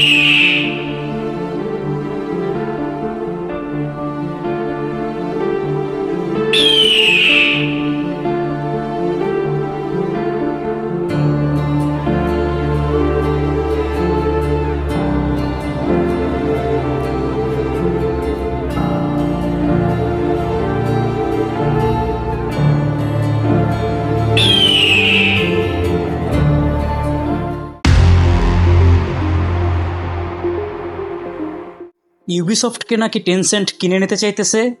you ইউবিসফটকে নাকি Tencent কিনে নিতে চাইতেছে?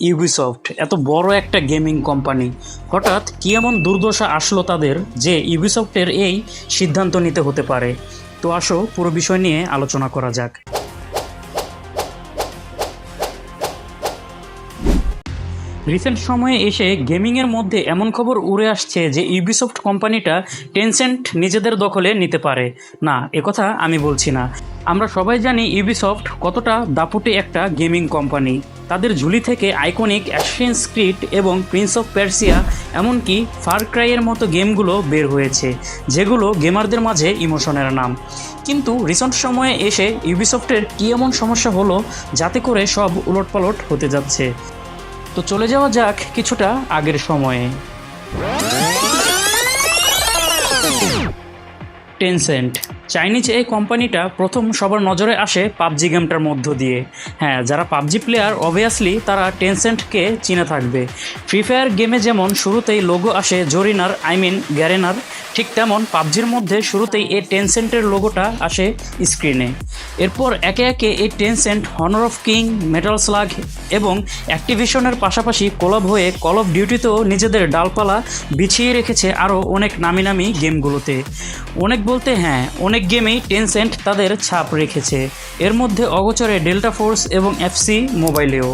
ইউবিসফট এত বড় একটা গেমিং কোম্পানি হঠাৎ কি এমন দুর্দশা আসলো তাদের যে ইউবিসফটের এই সিদ্ধান্ত নিতে হতে পারে? তো আসো পুরো বিষয় নিয়ে আলোচনা করা যাক। রিসেন্ট সময়ে এসে গেমিংয়ের মধ্যে এমন খবর উড়ে আসছে যে ইউবিসফট কোম্পানিটা টেনসেন্ট নিজেদের দখলে নিতে পারে। না একথা আমি বলছি না। আমরা সবাই জানি ইউবিসফট কতটা দাপুটে একটা গেমিং কোম্পানি। তাদের ঝুলি থেকে iconic Assassin's Creed Prince of Persia এমনকি ফার ক্রাইয়ের মতো গেমগুলো বের হয়েছে, যেগুলো গেমারদের মাঝে ইমোশনের নাম। কিন্তু রিসেন্ট সময়ে এসে ইউবিসফটের কী এমন সমস্যা হলো, যাতে করে সব উলটপালট হতে যাচ্ছে? তো চলে যাওয়া যাক কিছুটা আগের সময়ে। টেনসেন্ট চাইনিজ এই কোম্পানিটা প্রথম সবার নজরে আসে পাবজি গেমটার মধ্য দিয়ে। হ্যাঁ যারা পাবজি প্লেয়ার অবভিয়াসলি তারা টেনসেন্টকে চিনে থাকবে। ফ্রি ফায়ার গেমে যেমন শুরুতেই লোগো আসে জরিনার আই মিন গ্যারেনার ঠিক তেমন পাবজির মধ্যে শুরুতেই এই টেনসেন্টের লোগোটা আসে স্ক্রিনে এরপর একে একে এই Tencent Honor of King Metal Slug এবং অ্যাক্টিভিশনের পাশাপাশি কোলাব হয়ে কল অফ ডিউটিতেও নিজেদের ডালপালা বিছিয়ে রেখেছে আরও অনেক নামি নামি গেমগুলোতে অনেক বলতে হ্যাঁ অনেক গেমেই টেনসেন্ট তাদের ছাপ রেখেছে। এর মধ্যে অগোচরে ডেল্টা ফোর্স এবং এফসি মোবাইলেও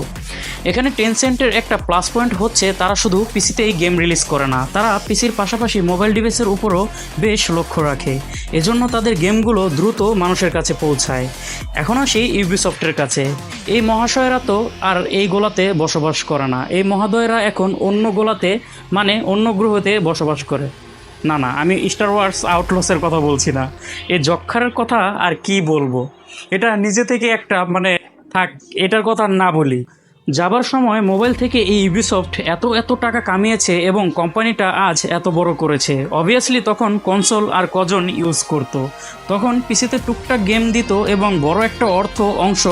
এখানে টেনসেন্টের একটা প্লাস পয়েন্ট হচ্ছে, তারা শুধু পিসিতেই গেম রিলিজ করে না, তারা পিসির পাশাপাশি মোবাইল ডিভাইসের উপরও বেশ লক্ষ্য রাখে। এজন্য তাদের গেমগুলো দ্রুত মানুষের কাছে পৌঁছায়। এখন আসি ইউবিসফটের কাছে। এই মহাশয়রা তো আর এই গোলাতে বসবাস করে না। এই মহাদয়রা এখন অন্য গোলাতে মানে অন্য গ্রহতে বসবাস করে। না না, আমি স্টার ওয়ার্স আউটলসের কথা বলছি না। এই যক্ষারের কথা আর কি বলব? এটা নিজে থেকে একটা মানে থাক, এটার কথা না বলি। যাবার সময় মোবাইল থেকে এই ইউবিসফট এত এত টাকা কামিয়েছে এবং কোম্পানিটা আজ এত বড় করেছে। অবভিয়াসলি তখন কনসোল আর কজন ইউজ করত। তখন পিসিতে টুকটাক গেম দিত এবং বড় একটা অর্থ অংশ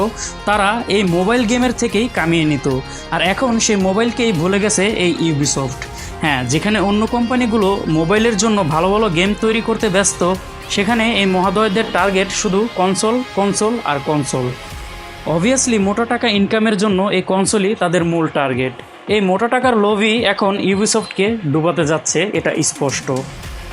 তারা এই মোবাইল গেমের থেকেই কামিয়ে নিত। আর এখন সেই মোবাইলকেই ভুলে গেছে এই ইউবিসফট হ্যাঁ যেখানে অন্য কোম্পানিগুলো মোবাইলের জন্য ভালো ভালো গেম তৈরি করতে ব্যস্ত, সেখানে এই মহাদয়দের টার্গেট শুধু কনসোল কনসোল আর কনসোল অবভিয়াসলি মোটা টাকা ইনকামের জন্য এই কনসোলই তাদের মূল টার্গেট এই মোটা টাকার লোভই এখন ইউবিসফটকে ডুবাতে যাচ্ছে, এটা স্পষ্ট।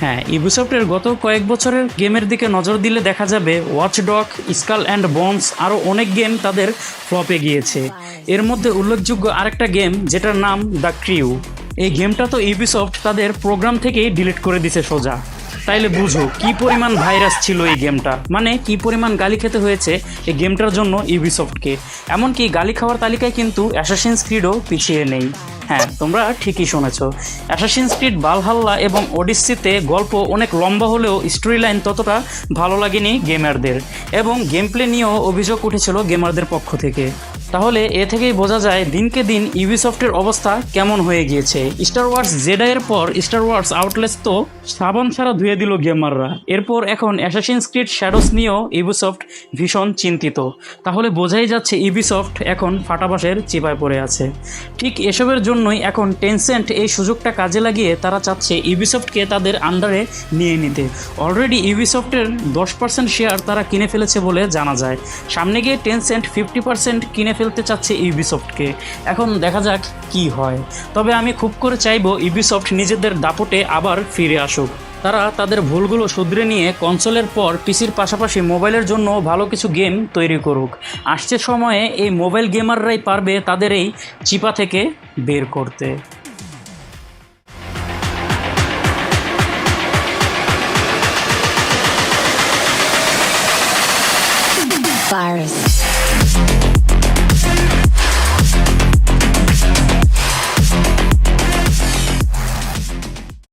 হ্যাঁ ইউবিসফটের গত কয়েক বছরের গেমের দিকে নজর দিলে দেখা যাবে ওয়াচডগ স্কাল অ্যান্ড বন্স আরও অনেক গেম তাদের ফ্লপে গিয়েছে। এর মধ্যে উল্লেখযোগ্য আরেকটা গেম যেটার নাম দ্য ক্রিউ এই গেমটা তো ইউবিসফট তাদের প্রোগ্রাম থেকেই ডিলিট করে দিছে সোজা। তাইলে বুঝো, কি পরিমাণ ভাইরাস ছিল এই গেমটা? মানে কি পরিমাণ গালি খেতে হয়েছে এই গেমটার জন্য ইউবিসফটকে এমনকি গালি খাওয়ার তালিকায় কিন্তু অ্যাসাসিন স্ক্রিডও পিছিয়ে নেই। হ্যাঁ তোমরা ঠিকই শুনেছ। অ্যাসাসিন স্ক্রিড বালহাল্লা এবং ওডিসিতে গল্প অনেক লম্বা হলেও স্টোরি লাইন ততটা ভালো লাগেনি গেমারদের এবং গেম প্লে নিয়েও অভিযোগ উঠেছিল গেমারদের পক্ষ থেকে। তাহলে এ থেকেই বোঝা যায় দিনকে দিন ইউবিসফটের অবস্থা কেমন হয়ে গিয়েছে। স্টার ওয়ার্স জেডাইয়ের পর স্টার ওয়ার্স আউটলেস তো সাবান ছাড়া ধুয়ে দিল গেমাররা। এরপর এখন অ্যাসাসিন স্ক্রিড শ্যাডোস নিয়েও ইউবিসফট ভীষণ চিন্তিত। তাহলে বোঝাই যাচ্ছে ইউবিসফট এখন ফাটাবাসের চিপায় পড়ে আছে। ঠিক এসবের জন্যই এখন টেনসেন্ট এই সুযোগটা কাজে লাগিয়ে তারা চাচ্ছে ইউবিসফটকে তাদের আন্ডারে নিয়ে নিতে। অলরেডি ইউবিসফটের দশ পার্সেন্ট শেয়ার তারা কিনে ফেলেছে বলে জানা যায়। সামনে গিয়ে টেনসেন্ট ফিফটি পার্সেন্ট কিনে ফেলতে চাচ্ছে ইউবিসফটকে এখন দেখা যাক কি হয়। তবে আমি খুব করে চাইব ইউবিসফট নিজেদের দাপটে আবার ফিরে আসুক। তারা তাদের ভুলগুলো শুধরে নিয়ে কনসোলের পর পিসির পাশাপাশি মোবাইলের জন্য ভালো কিছু গেম তৈরি করুক। আসছে সময়ে এই মোবাইল গেমাররাই পারবে তাদের এই চিপা থেকে বের করতে। Virus.